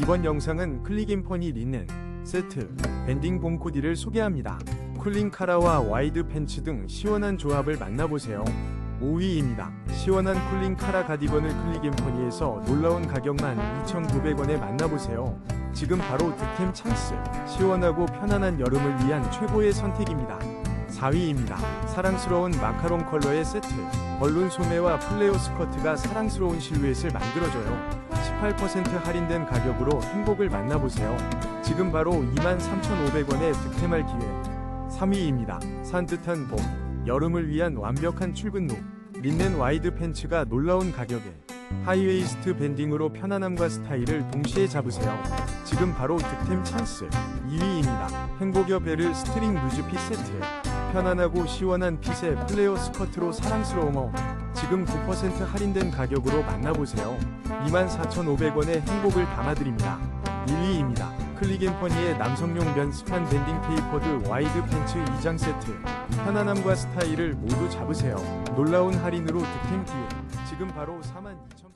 이번 영상은 클릭인퍼니 린넨 세트 밴딩 봄 코디를 소개합니다. 쿨링 카라와 와이드 팬츠 등 시원한 조합을 만나보세요. 5위입니다. 시원한 쿨링 카라 가디건을 클릭인퍼니에서 놀라운 가격만 2,900원에 만나보세요. 지금 바로 득템 찬스. 시원하고 편안한 여름을 위한 최고의 선택입니다. 4위입니다. 사랑스러운 마카롱 컬러의 세트. 벌룬 소매와 플레어 스커트가 사랑스러운 실루엣을 만들어줘요. 18% 할인된 가격으로 행복을 만나보세요. 지금 바로 23,500원에 득템할 기회. 3위입니다. 산뜻한 봄. 여름을 위한 완벽한 출근 룩. 린넨 와이드 팬츠가 놀라운 가격에 하이웨이스트 밴딩으로 편안함과 스타일을 동시에 잡으세요. 지금 바로 득템 찬스. 2위입니다. 행복여 베를 스트링 루즈 핏 세트. 편안하고 시원한 핏의 플레어 스커트로 사랑스러워머. 지금 9% 할인된 가격으로 만나보세요. 24,500원의 행복을 담아드립니다. 1위입니다. 클릭앤퍼니의 남성용 면스판 밴딩 테이퍼드 와이드 팬츠 2장 세트. 편안함과 스타일을 모두 잡으세요. 놀라운 할인으로 득템 기회. 지금 바로 42,000원.